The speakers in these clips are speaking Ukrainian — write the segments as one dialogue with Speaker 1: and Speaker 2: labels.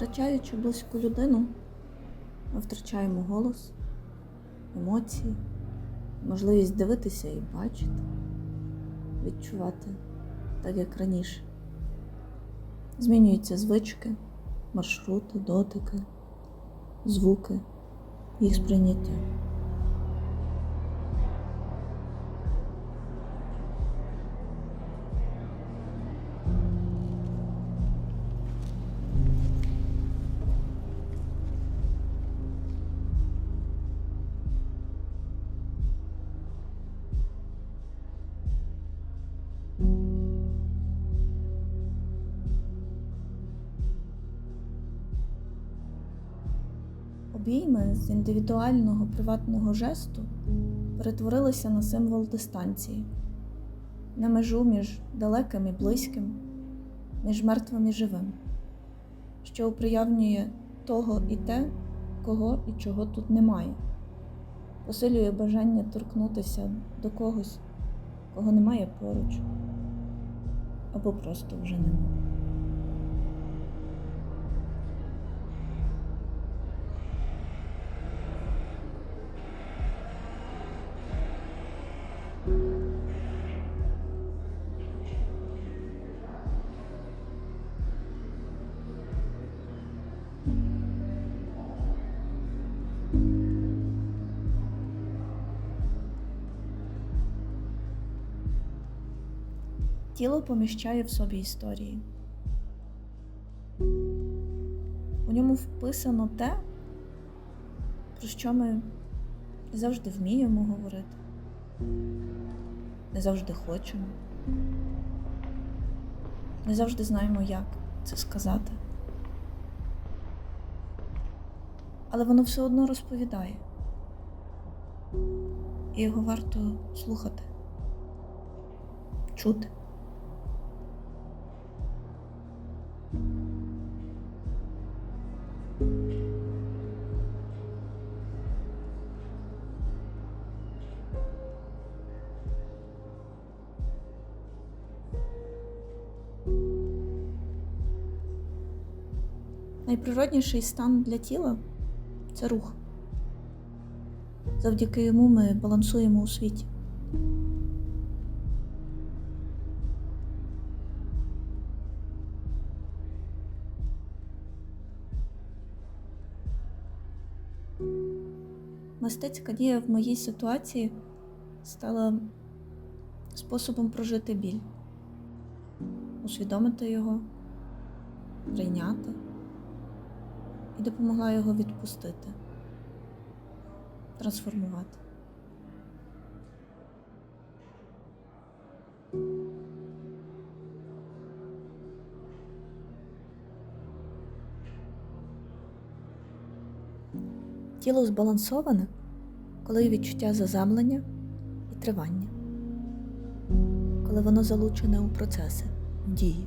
Speaker 1: Втрачаючи близьку людину, ми втрачаємо голос, емоції, можливість дивитися і бачити, відчувати так, як раніше. Змінюються звички, маршрути, дотики, звуки, їх сприйняття. Обійми з індивідуального приватного жесту перетворилися на символ дистанції, на межу між далеким і близьким, між мертвим і живим, що уприявнює того і те, кого і чого тут немає, посилює бажання торкнутися до когось, кого немає поруч, або просто вже немає. Тіло поміщає в собі історії. У ньому вписано те, про що ми не завжди вміємо говорити, не завжди хочемо, не завжди знаємо, як це сказати. Але воно все одно розповідає, і його варто слухати, чути. Найприродніший стан для тіла це рух. Завдяки йому ми балансуємо у світі. Мистецька дія в моїй ситуації стала способом прожити біль, усвідомити його, прийняти і допомогла його відпустити, трансформувати. Тіло збалансоване, коли є відчуття заземлення і тривання, коли воно залучене у процеси, в дії.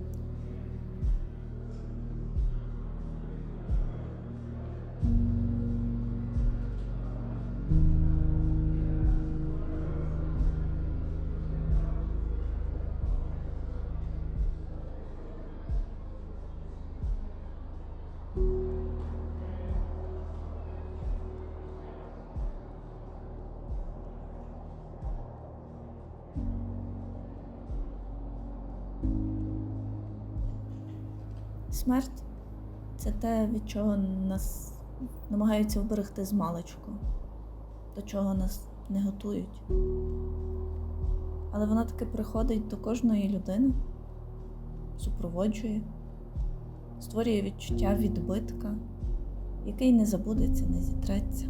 Speaker 1: Смерть це те, від чого нас намагаються вберегти з маличку, до чого нас не готують. Але вона таки приходить до кожної людини, супроводжує, створює відчуття відбитка, який не забудеться, не зітреться.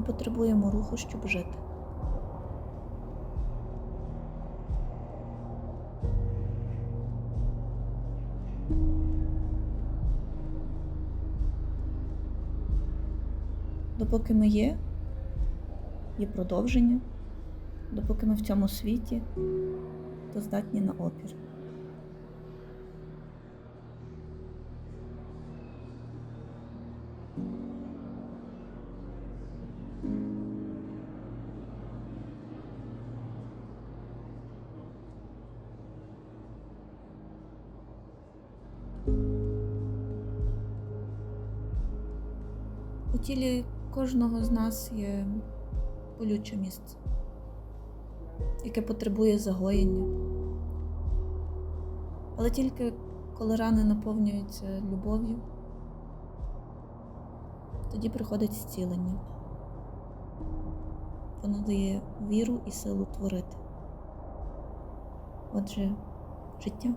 Speaker 1: Ми потребуємо руху, щоб жити. Допоки ми є, є продовження, допоки ми в цьому світі, то здатні на опір. Тілі кожного з нас є болюче місце, яке потребує загоєння. Але тільки коли рани наповнюються любов'ю, тоді приходить зцілення. Воно дає віру і силу творити. Отже, життя.